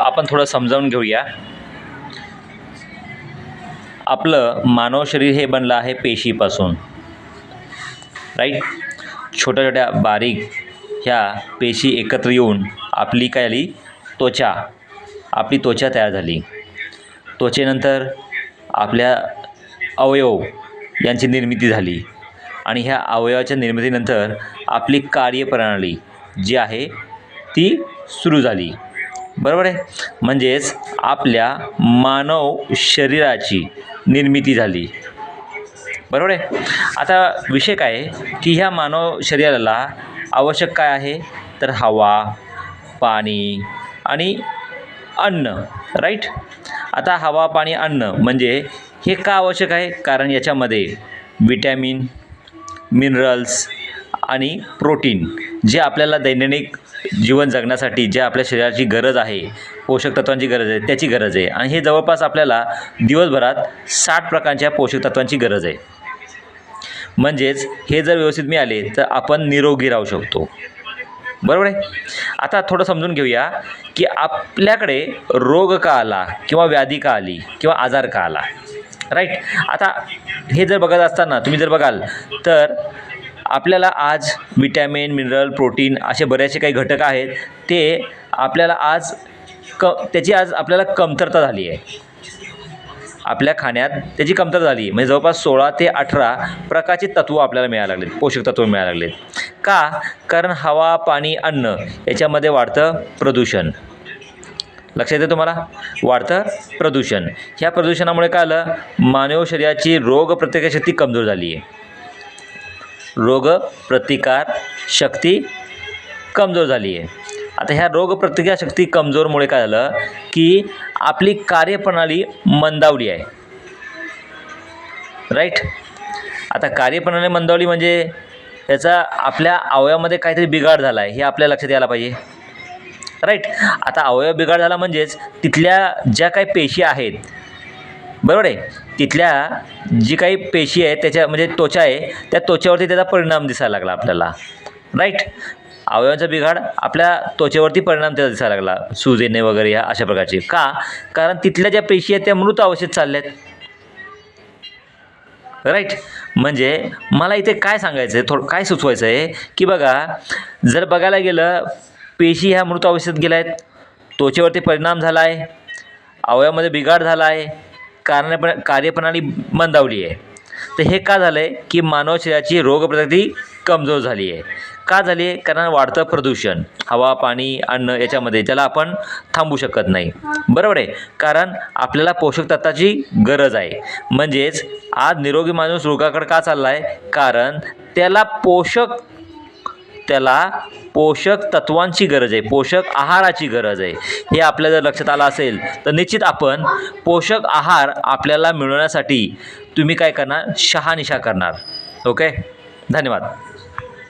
आपण थोडं समजावून घेऊया. आपलं मानव शरीर हे बनलं आहे पेशीपासून. राईट छोट्या छोट्या बारीक ह्या पेशी एकत्र येऊन आपली काय आली त्वचा. आपली त्वचा तयार झाली. त्वचेनंतर आपल्या अवयव यांची निर्मिती झाली. आणि ह्या अवयवाच्या निर्मितीनंतर आपली कार्यप्रणाली जी आहे ती सुरू झाली. बरोबर आहे? म्हणजेच आपल्या मानव शरीराची निर्मिती झाली. बरोबर आहे? आता विषय काय आहे? की ह्या मानव शरीराला आवश्यक काय आहे? तर हवा पाणी आणि अन्न राईट आता हवा पाणी अन्न म्हणजे हे का आवश्यक आहे? कारण याच्यामध्ये विटॅमिन मिनरल्स आणि प्रोटीन जे आपल्याला दैनंदिन जीवन जगण्यासाठी जे आपल्या शरीराची गरज आहे पोषक तत्वांची गरज आहे त्याची गरज आहे. आणि हे जवळपास आपल्याला दिवसभरात साठ प्रकारच्या पोषक तत्वांची गरज आहे. म्हणजेच हे जर व्यवस्थित मिळाले तर आपण निरोगी राहू शकतो. बरोबर आहे? आता थोडं समजून घेऊया की आपल्याकडे रोग का आला किंवा व्याधी का आली किंवा आजार का आला. राईट आता हे जर बघत असताना तुम्ही जर बघाल तर आपल्याला आज विटॅमिन मिनरल प्रोटीन असे बरेचसे काही घटक आहेत. ते आपल्याला आज क त्याची आज आपल्याला कमतरता झाली आहे. आपल्या खाण्यात त्याची कमतरता झाली. म्हणजे जवळपास सोळा ते अठरा प्रकारचे तत्त्व आपल्याला मिळायला लागलेत. पोषक तत्व मिळायला लागलेत. का? कारण हवा पाणी अन्न याच्यामध्ये वाढतं प्रदूषण. लक्षात येतं तुम्हाला? वाढतं प्रदूषण. ह्या प्रदूषणामुळे काय आलं मानव शरीराची रोग प्रतिकारशक्ती कमजोर झाली आहे. रोगप्रतिकार शक्ती कमजोर झाली आहे आता ह्या रोग प्रतिकारशक्ती कमजोरमुळे काय झालं की आपली कार्यप्रणाली मंदावली आहे. राईट आता कार्यप्रणाली मंदावली म्हणजे याचा आपल्या अवयवामध्ये काहीतरी बिघाड झाला आहे हे आपल्या लक्षात यायला पाहिजे. राईट आता अवयव बिघाड झाला म्हणजेच तिथल्या ज्या काही पेशी आहेत बरोबर आहे? तिथल्या जी काही पेशी आहे त्याच्या म्हणजे त्वचा आहे त्या त्वचेवरती त्याचा परिणाम दिसायला लागला आपल्याला. राईट अवयवांचा बिघाड आपल्या त्वचेवरती परिणाम त्याचा दिसायला लागला. सूज येणे वगैरे ह्या अशा प्रकारचे. का? कारण तिथल्या ज्या पेशी आहेत त्या मृत अवस्थेत चालल्या आहेत राईट म्हणजे मला इथे काय सांगायचं आहे थोडं काय सुचवायचं आहे की बघा जर बघायला गेलं पेशी ह्या मृत अवस्थेत गेल्या आहेत. त्वचेवरती परिणाम झाला आहे अवयवामध्ये बिघाड झाला आहे कारण कार्यप्रणाली मंदावली आहे. तर हे का झालं आहे की मानव शरीराची रोगप्रगती कमजोर झाली आहे. का झाली आहे? कारण वाढतं प्रदूषण. हवा पाणी अन्न याच्यामध्ये ज्याला आपण थांबू शकत नाही. बरोबर आहे? कारण आपल्याला पोषक तत्वाची गरज आहे. म्हणजेच आज निरोगी माणूस रोगाकडे का चालला आहे कारण त्याला पोषक त्याला पोषक तत्वांची गरज आहे पोषक आहाराची गरज आहे. हे आपल्या जर लक्षात आलं असेल तर निश्चित आपण पोषक आहार आपल्याला मिळवण्यासाठी तुम्ही काय करणार? शहानिशा करणार. ओके धन्यवाद.